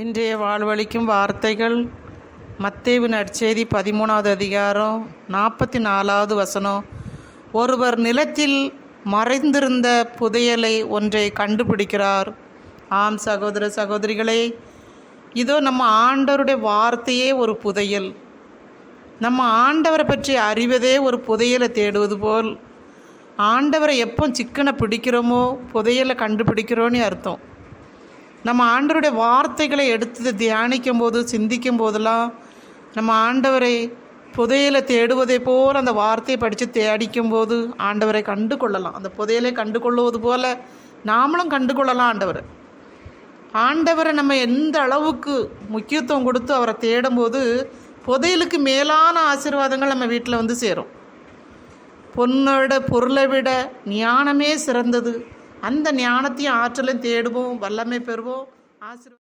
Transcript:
இன்றைய வாழ்வளிக்கும் வார்த்தைகள் மத்தேவு நற்செய்தி பதிமூணாவது அதிகாரம் நாற்பத்தி நாலாவது வசனம். ஒருவர் நிலத்தில் மறைந்திருந்த புதையலை ஒன்றை கண்டுபிடிக்கிறார். ஆம் சகோதர சகோதரிகளே இதோ நம்ம ஆண்டவருடைய வார்த்தையே ஒரு புதையல். நம்ம ஆண்டவரை பற்றி அறிவதே ஒரு புதையலை தேடுவது போல். ஆண்டவரை எப்போ சிக்கனை பிடிக்கிறோமோ புதையலை கண்டுபிடிக்கிறோன்னு அர்த்தம். நம்ம ஆண்டவருடைய வார்த்தைகளை எடுத்து தியானிக்கும் போது சிந்திக்கும் போதெல்லாம் நம்ம ஆண்டவரை புதையலை தேடுவதை போல் அந்த வார்த்தையை படித்து தேடிக்கும் போது ஆண்டவரை கண்டு கொள்ளலாம் அந்த புதையலை கண்டு கொள்வது போல் நாமளும் கண்டு கொள்ளலாம் ஆண்டவரை. ஆண்டவரை நம்ம எந்த அளவுக்கு முக்கியத்துவம் கொடுத்து அவரை தேடும்போது புதையலுக்கு மேலான ஆசீர்வாதங்கள் நம்ம வீட்டில் வந்து சேரும். பொண்ணோட பொருளை விட ஞானமே சிறந்தது. அந்த ஞானத்தையும் ஆற்றலையும் தேடுவோம் வல்லமை பெறுவோம் ஆசீர்வாதம்